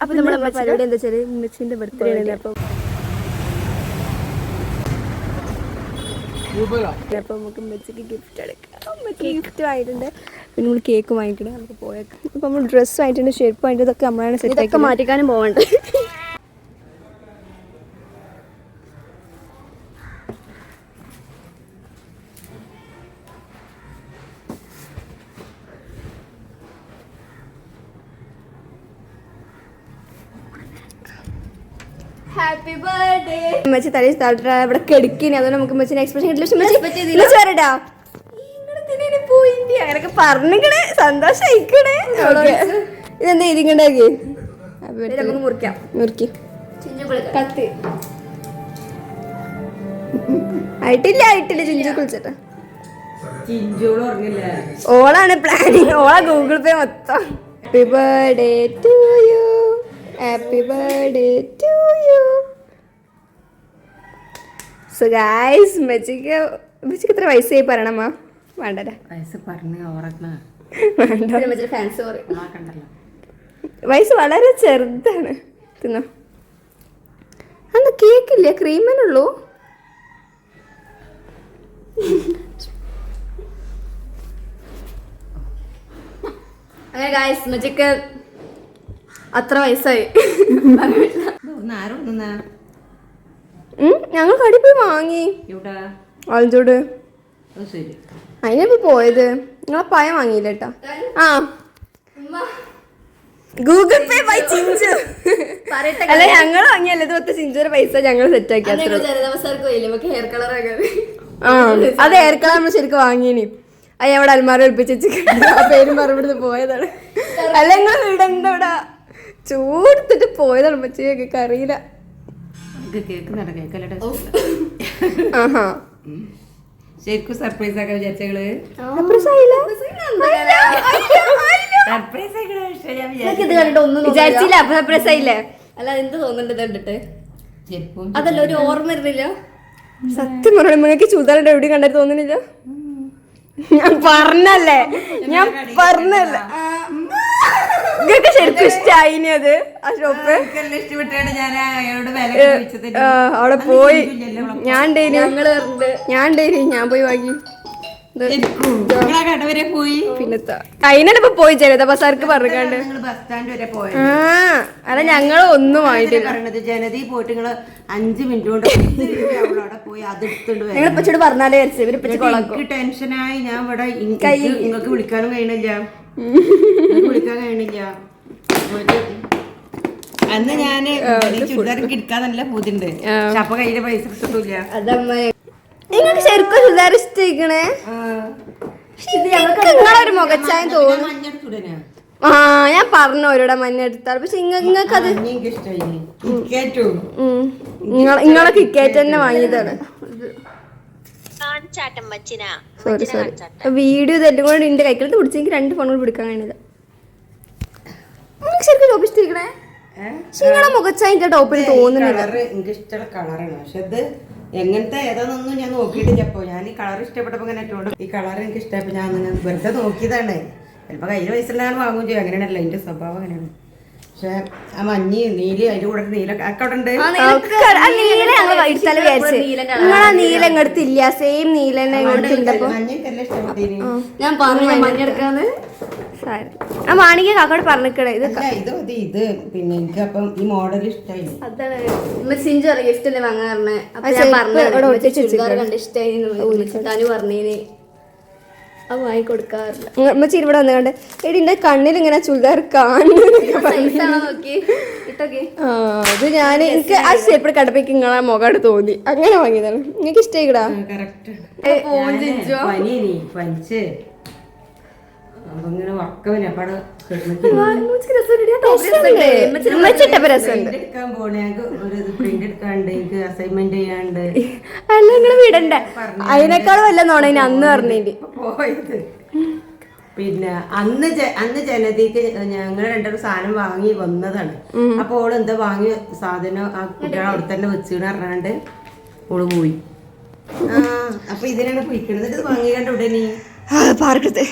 അപ്പൊ നമ്മുടെ പരിപാടി എന്താ വെച്ചാൽ ഉമ്മച്ചിന്റെ ബർത്ത്ഡേ ആണ് അപ്പൊ അപ്പൊ നമുക്ക് ഉമ്മച്ചിക്ക് ഗിഫ്റ്റ് എടുക്കാം. ഉമ്മക്ക് ഗിഫ്റ്റ് വാങ്ങിയിട്ടുണ്ട്. പിന്നെ നമ്മൾ കേക്ക് വാങ്ങിക്കണം നമുക്ക് പോയേക്കാം. അപ്പൊ നമ്മൾ ഡ്രസ്സ് വാങ്ങിയിട്ടുണ്ട് ഷേപ്പ് വാങ്ങിയിട്ട് ഇതൊക്കെ നമ്മളാണ് സെറ്റ് മാറ്റിക്കാനും പോകണ്ട ഹാപ്പി ബർത്ത്ഡേ അമ്മച്ചി തലയിൽ തളർത്താ ഇവിടെ കെടുക്കിനി. അതുകൊണ്ട് നമുക്ക് അമ്മച്ചിനെ എക്സ്പ്രഷൻ കിട്ടില്ല വരടാ. പോയിന്റ് അങ്ങനൊക്കെ പറഞ്ഞിക്കണേ. സന്തോഷായിക്കണേ. ഇതെന്താ ഇരിക്കണ്ടാക്കി? നമുക്ക് മുറിക്കാം. മുറുക്കി. കത്തി ആയിട്ടില്ല ആയിട്ടില്ല. ചിഞ്ചു കുളിച്ചിട്ട്. ഓളാണ് പ്ലാനിങ് ഓളാ ഗൂഗിൾ പേ മൊത്തം. Happy birthday to you happy birthday so guys മെച്ചിക്ക് മെച്ചിക്ക് എത്ര വയസ്സായി പറയണമ്മ വേണ്ടല്ലേ? വയസ്സ് പറഞ്ഞ് വേണ്ട. ഫാൻസ് വയസ്സ് വളരെ ചെറുതാണ്. തിന്നോ. അന്ന് കേക്കില്ല? ക്രീമനുള്ളൂ. അങ്ങനെ ഗായ്സ് ഉമ്മച്ചിക്ക് അത്ര വയസ്സായി. ആരും ഞങ്ങൾ കടി പോയി വാങ്ങി. ശരി. അതിനിപ്പോ പോയത്. നിങ്ങളെ പയ വാങ്ങിയില്ല കേട്ടോ ആ. Google Pay bye Chinju. അല്ല ഞങ്ങൾ വാങ്ങിയല്ലേ? ഇത് പത്ത് ചിഞ്ചുടെ പൈസ ഞങ്ങൾ സെറ്റ് ആക്കി ആ അത് ഹെയർ കളർ ആ അത് നമ്മൾ ശരിക്കും വാങ്ങിയനി. അയ്യ അവിടെ അൽമാര ഒളിപ്പിച്ച്. ആ പേരും പറഞ്ഞിട്ട് പോയതാണ്. അല്ല നിങ്ങൾ ഇവിടെ എന്താ ഇവിടെ? ചൂടുത്തിട്ട് പോയതാണ്. പച്ചയൊക്കെ അറിയില്ല കേക്കല്ലേ ആഹാ. ശരിക്കും സർപ്രൈസ് ആക്കാൻ ആയില്ല? സർപ്രൈസ് വിചാരിച്ചില്ല അപ്പൊ ആയില്ലേ? അല്ല എന്ത് തോന്നുന്നുണ്ട് ഇത് കണ്ടിട്ട്? അതല്ല ഒരു ഓർമ്മ ഇരുന്നില്ല സത്യം പറഞ്ഞു നിങ്ങൾക്ക് ചൂതാറുണ്ട് എവിടെ കണ്ടിട്ട് തോന്നുന്നില്ല? ഞാൻ പറഞ്ഞല്ലേ ഞാൻ പറഞ്ഞല്ലേ നിങ്ങൾക്ക് ശരിക്കും ഇഷ്ടായിനി അത്? ആ ഷോപ്പ് അവിടെ പോയി. ഞാൻ ഡെയിലി ഞങ്ങൾ പറഞ്ഞിട്ട് ഞാൻ ഡെയിലി ഞാൻ പോയി വാങ്ങി. വരെ പോയി? ജനത ബസാർക്ക് പറഞ്ഞാണ്ട് അല്ല ഞങ്ങൾ ഒന്നും ആയിട്ട് പോയിട്ട് നിങ്ങൾ അഞ്ച് മിനിറ്റ് കൊണ്ട് പോയി അത് നിങ്ങൾ. പറഞ്ഞാലേ എനിക്ക് ടെൻഷനായി. ഞാൻ ഇവിടെ നിങ്ങൾക്ക് വിളിക്കാനും കഴിയണില്ല. വിളിക്കാൻ കഴിയണില്ല. അന്ന് ഞാൻ ചുരിദാർ കിടക്കാൻ നല്ല പൂതിണ്ട് അപ്പൊ കയ്യിൽ പൈസ കിട്ടൂല. അതമ്മ. നിങ്ങൾക്ക് ശരിക്കും ചുരിദാർ നിങ്ങളൊരു മുഖച്ചായ തോന്നുന്നു. ആ ഞാൻ പറഞ്ഞു അവരോട് മഞ്ഞ എടുത്താൽ. പക്ഷെ നിങ്ങൾക്ക് അത് നിങ്ങളെ ക്രിക്കറ്റ് തന്നെ വാങ്ങിയതാണ്. സോറി സോറി വീഡിയോ ഇതെല്ലാം കൂടെ എന്റെ കൈക്കലത്ത് പിടിച്ചെങ്കിൽ രണ്ട് ഫോൺ കൂടി പിടിക്കാൻ കഴിഞ്ഞില്ല നിങ്ങൾക്ക് ശരിക്കും ടോപ്പ് ഇഷ്ടിക്കണേ പക്ഷെ നിങ്ങളെ മുഖച്ചായ എനിക്ക് ടോപ്പിൽ തോന്നുന്നില്ല. എനിക്ക് ഇഷ്ടമുള്ള കളറാണ് പക്ഷെ ഇത് എങ്ങനത്തെ ഏതാണെന്നൊന്നും ഞാൻ നോക്കിയിട്ടില്ല. അപ്പൊ ഞാൻ ഈ കളർ ഇഷ്ടപ്പെട്ടപ്പോ ഇങ്ങനെ ഇട്ടോണ്ട് ഈ കളർ എനിക്ക് ഇഷ്ടമായപ്പോ ഞാൻ അങ്ങനെ വെറുതെ നോക്കിയതാണ്. ചിലപ്പോ കയ്യിൽ പൈസ വാങ്ങുകയും വാങ്ങും ചെയ്യും. അങ്ങനെയാണല്ലോ എന്റെ സ്വഭാവം അങ്ങനെയാണ്. പക്ഷെ ആ മഞ്ഞ് നീൽ അതിന്റെ കൂടെ നീല ഒക്കെ അവിടെ ഉണ്ട് എടുത്താലും വിചാരിച്ചു നിങ്ങളാ നീല ഇങ്ങടുത്തില്ല സെയിം നീല തന്നെ ഇങ്ങടുത്തുണ്ടപ്പോ ഞാൻ പറഞ്ഞു മഞ്ഞെടുക്കാന്ന് ആ മാണിക്ക് കാക്കോട് പറഞ്ഞിക്കണേ ഇത് അല്ല ഇത് മതി ഇത്. പിന്നെ എനിക്ക് അപ്പം ഈ മോഡൽ ഇഷ്ടമായി അതാണ്. ഉമ്മ സിഞ്ചു പറയും ഗിഫ്റ്റ് അല്ലേ വാങ്ങാറുണ്ട് അപ്പൊ ഞാൻ പറഞ്ഞു ഇവിടെ ഒട്ടിച്ച് ചുരിദാർ കണ്ട് ഇഷ്ടമായി താനു പറഞ്ഞേന്. അത് വാങ്ങി കൊടുക്കാറില്ല. ഇവിടെ വന്ന് കണ്ട് എടി എന്റെ കണ്ണിൽ ഇങ്ങനെ ചുരിദാർ കാണുന്നു നോക്കി. അത് ഞാൻ എനിക്ക് ആ ഷേപ്പിൽ കണ്ടപ്പോ നിങ്ങളെ മുഖം തോന്നി. അങ്ങനെ വാങ്ങിയതാണ്. നിങ്ങൾക്ക് ഇഷ്ടമായിക്കടാ അല്ല നിങ്ങൾ വിടണ്ട. അതിനേക്കാളും വല്ല നോണേന് അന്ന് പോയത്. പിന്നെ അന്ന് അന്ന് ജനതിക്ക് ഞങ്ങൾ രണ്ടൊരു സാധനം വാങ്ങി വന്നതാണ്. അപ്പൊ ഓൾ എന്താ വാങ്ങി സാധനം ആ കുട്ടികളെ അവിടെ തന്നെ വെച്ചിട്ട് പറഞ്ഞാണ്ട് ഓൾ പോയി. ആ അപ്പൊ ഇതിനാണ് പോയിക്കണത് ഇത് വാങ്ങി കണ്ട ഉടനെ പാർക്കത്തെ.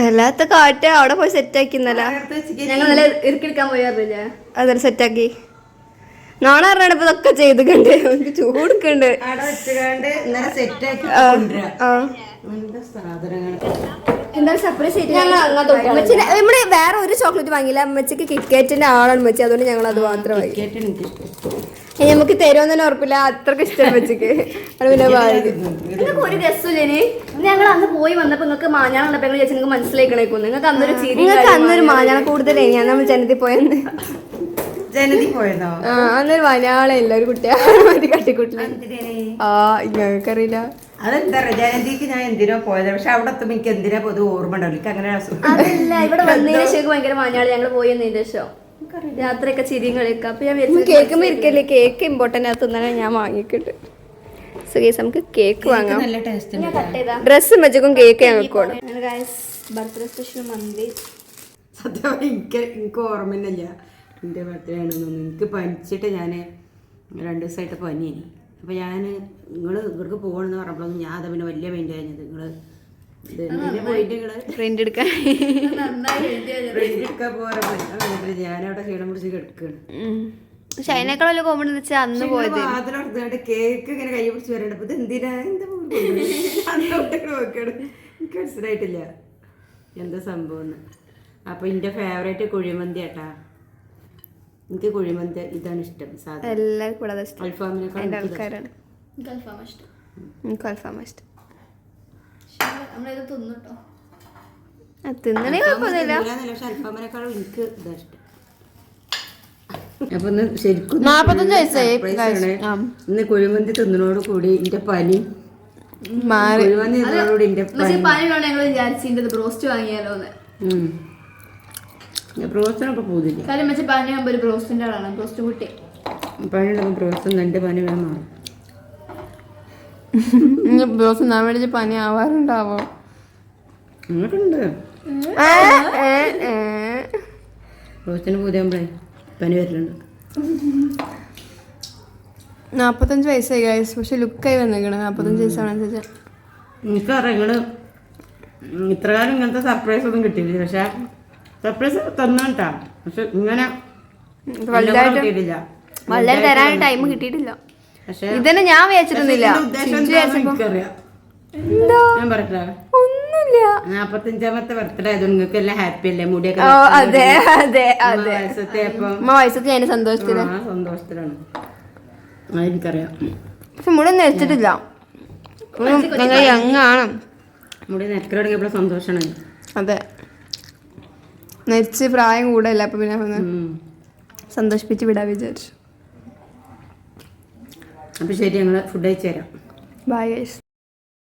അല്ലാത്ത കാറ്റ് അവിടെ പോയി സെറ്റ് ആക്കി അടുത്ത് ഞങ്ങൾ നല്ല ഇറുക്കിയെടുക്കാൻ പോയി പറഞ്ഞില്ലേ? അതൊരു സെറ്റ് ആക്കി. നാളെ പറഞ്ഞാണ് ഇപ്പൊ ഇതൊക്കെ ചെയ്തിട്ടുണ്ട് എനിക്ക് ചൂടുക്കണ്ട് അവിടെ വെച്ചുകൊണ്ട് ഇന്നലെ സെറ്റ് ആക്കി കൊണ്ടുവരാം. ആ. എന്താ സാധനങ്ങൾ. എന്താ സർപ്രൈസ് നമ്മൾ വേറെ ഒരു ചോക്ലേറ്റ് വാങ്ങിയില്ല. അമ്മച്ചക്ക് കിറ്റ്കാറ്റിന്റെ ആളാണ് മച്ചി അതുകൊണ്ട് ഞങ്ങൾ അത് മാത്രം വാങ്ങി. ഇനി നമുക്ക് തരുമെന്ന് തന്നെ ഉറപ്പില്ല. അത്രയ്ക്ക് ഇഷ്ടം വെച്ചിക്ക് പിന്നെ ഒരു രസമില്ലേ ഞങ്ങൾ അന്ന് പോയി വന്നപ്പോ നിങ്ങൾക്ക് മാഞ്ഞാളം കണ്ടപ്പോ ഞങ്ങൾ ചേച്ചി നിങ്ങൾക്ക് മനസ്സിലാക്കണേക്കും നിങ്ങൾക്ക് അന്നൊരു ചിരി നിങ്ങൾക്ക് അന്നൊരു മാഞ്ഞാള കൂടുതലേ. ഞാൻ നമ്മൾ ജനത്തിൽ പോയെന്ന്. ജനതി പോയതോ? ആ അന്നൊരു മലയാളം ഇല്ല. ഒരു കുട്ടിയാണ് മറ്റേ കട്ടിക്കുട്ടിൽ ആ ഞങ്ങൾക്കറിയില്ല അതെന്താ ജനതിക്ക് ഞാൻ എന്തിനോ പോയത്. പക്ഷെ അവിടെ എത്തുമ്പോ എനിക്ക് എന്തിനാ പൊതു ഓർമ്മ ഉണ്ടാവില്ല എനിക്ക് അങ്ങനെ അതല്ല ഇവിടെ വന്നതിന് ശേഷം ഭയങ്കര മാഞ്ഞാളി. ഞങ്ങൾ പോയി എന്നതിന്റെ ശേഷം. രാത്രിയൊക്കെ ചിരിയും കളിയൊക്കെ അപ്പൊ ഞാൻ കേൾക്കുമ്പോ കേക്ക് ഇരിക്കല്ലേ? കേക്ക് ഇമ്പോർട്ടന്റ് ആണ് ഞാൻ വാങ്ങിക്കിട്ട് സോ ഗേസ് നമുക്ക് കേക്ക് വാങ്ങാം. നല്ല ടേസ്റ്റ് ഉണ്ട് കട്ട് ചെയ്താ. ഡ്രസ്സും വെച്ചക്കും കേക്ക് വേണം ബർത്ത്ഡേ സ്പെഷ്യൽ മന്തി സത്യം എനിക്ക് എനിക്ക് ഓർമ്മയില്ല എന്റെ ബർത്ത്ഡേ ആണെന്നൊന്നും. എനിക്ക് പനിച്ചിട്ട് ഞാൻ രണ്ട് ദിവസമായിട്ട് പനിയേനി അപ്പോൾ ഞാൻ നിങ്ങൾ ഇവർക്ക് പോകണമെന്ന് പറഞ്ഞപ്പോഴൊന്നും ഞാൻ അത് പിന്നെ വലിയ മൈൻഡ് കഴിഞ്ഞത് നിങ്ങൾ പ്രിന്റ് എടുക്കാൻ. ഞാനവിടെ ക്ഷീണം പിടിച്ച് കിടക്കുകയാണ് പക്ഷെ അതിനേക്കാൾ വലിയ കോമഡി എന്ന് വെച്ചാൽ അന്ന് പോയത്. കേക്ക് ഇങ്ങനെ കൈ പിടിച്ച് വരണ്ട. അപ്പൊ ഇത് എന്തിനാ? എന്താ നോക്കണം. എനിക്ക് മനസ്സിലായിട്ടില്ല. എന്താ സംഭവം അപ്പൊ എന്റെ ഫേവറേറ്റ് കുഴിമന്തി ഏട്ടാ എനിക്ക് കുഴിമന്തി ഇതാണ് ഇഷ്ടം സാധാരണ എല്ലാവർക്കും കൂടെ ഇഷ്ടം. അൽഫാമിനേക്കാൾ എന്റെ ആൾക്കാരാണ്. എനിക്ക് അൽഫാം ഇഷ്ടം. എനിക്ക് അൽഫാമ ഇഷ്ടം. നമ്മളിത് തിന്നുട്ടോ ആ, തിന്നണേ കുഴപ്പമൊന്നുമില്ല. തിന്നില്ലാന്നല്ല, പക്ഷെ അൽഫാമിനേക്കാളും എനിക്ക് ഇതാ ഇഷ്ടം. അപ്പൊ ഇന്ന് ശരിക്കും നാപ്പത്തഞ്ച് വയസ്സായി, കുഴിമന്തി തിന്നണോട് കൂടി എന്റെ പനി. മാറി. കുഴിമന്തി തിന്നണോട് എന്റെ പനി. പനി വേണം ഞങ്ങൾ ബ്രോസ്റ്റ് വാങ്ങിയാലോ എന്ന് പ്രോത്സാഹനം പോകുന്നില്ല കാര്യം വെച്ച് പനി ആകുമ്പോൾ ഒരു ബ്രോസ്റ്റിന്റെ ആളാണ് ബ്രോസ്റ്റ് കുട്ടി. പനിയുള്ളപ്പോൾ പനി വേണം മാറും ദിവസം ഞാൻ മേടിച്ച് പനി ആവാറുണ്ടാവോ? അങ്ങോട്ടുണ്ട് പ്രോത്സാഹനം പൂതിയാകുമ്പോഴേ പനി വരലുണ്ട്. നാപ്പത്തഞ്ച് വയസ്സായി ഗൈസ് പക്ഷെ ലുക്കായി വന്നേക്കണം. നാപ്പത്തഞ്ച് വയസ്സാണെന്ന് എനിക്കറിയാം നിങ്ങൾ ഇത്ര കാലം ഇങ്ങനത്തെ സർപ്രൈസ് ഒന്നും കിട്ടിയില്ല പക്ഷെ സർപ്രൈസ് തന്നാട്ടാ. പക്ഷെ ഇങ്ങനെ കിട്ടിയിട്ടില്ല വളരെ തരാൻ ടൈം കിട്ടിയിട്ടില്ല. ഇതന്നെ ഞാൻ വിചാരിച്ചിരുന്നില്ല. ഞാൻ പറയട്ടെ? ഒന്നുമില്ല. നാപ്പത്തഞ്ചാമത്തെ ബർത്ത്ഡേ ആയതുകൊണ്ട് നിങ്ങൾക്ക് എല്ലാം ഹാപ്പി അല്ലേ മുടിയൊക്കെ അതെ അതെ വയസ്സൊക്കെ ഞാൻ സന്തോഷത്തിലാണ്. എനിക്കറിയാം. പക്ഷെ മുടി ഒന്നും വെച്ചിട്ടില്ല ഞങ്ങൾ യങ്ങാണ് മുടി നെക്കൽ തുടങ്ങിയപ്പോൾ സന്തോഷമാണ്. അതെ. നെച്ച് പ്രായം കൂടല്ല അപ്പൊ പിന്നെ ഒന്ന്. സന്തോഷിപ്പിച്ച് വിടാൻ വിചാരിച്ചു. അപ്പൊ ശരി ഞങ്ങൾ ഫുഡ് അയച്ചു തരാം ബൈ ഗൈസ്